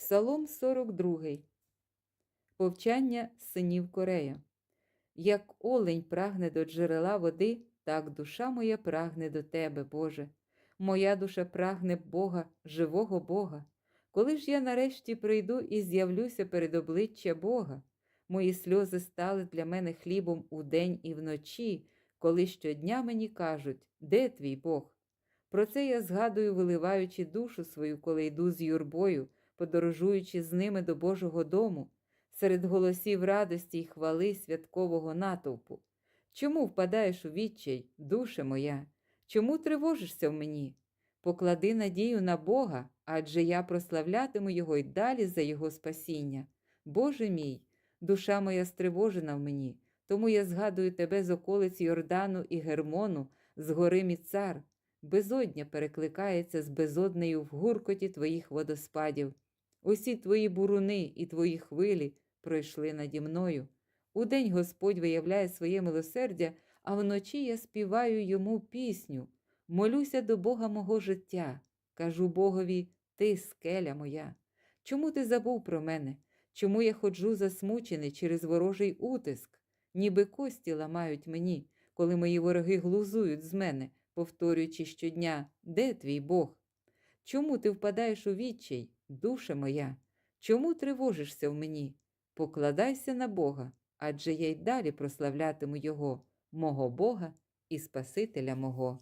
Псалом 42. Повчання синів Корея. Як олень прагне до джерела води, так душа моя прагне до тебе, Боже. Моя душа прагне Бога, живого Бога. Коли ж я нарешті прийду і з'явлюся перед обличчя Бога, мої сльози стали для мене хлібом удень і вночі, коли щодня мені кажуть, де твій Бог? Про це я згадую, виливаючи душу свою, коли йду з юрбою, подорожуючи з ними до Божого дому, серед голосів радості й хвали святкового натовпу. Чому впадаєш у відчай, душе моя? Чому тривожишся в мені? Поклади надію на Бога, адже я прославлятиму Його й далі за Його спасіння. Боже мій, душа моя стривожена в мені, тому я згадую тебе з околиць Йордану і Гермону, з гори Міцар. Безодня перекликається з безоднею в гуркоті твоїх водоспадів. Усі твої буруни і твої хвилі пройшли наді мною. Удень Господь виявляє своє милосердя, а вночі я співаю йому пісню. Молюся до Бога мого життя. Кажу Богові, ти скеля моя. Чому ти забув про мене? Чому я ходжу засмучений через ворожий утиск? Ніби кості ламають мені, коли мої вороги глузують з мене, повторюючи щодня, де твій Бог? Чому ти впадаєш у відчай, душа моя? Чому тривожишся в мені? Покладайся на Бога, адже я й далі прославлятиму Його, мого Бога і Спасителя мого.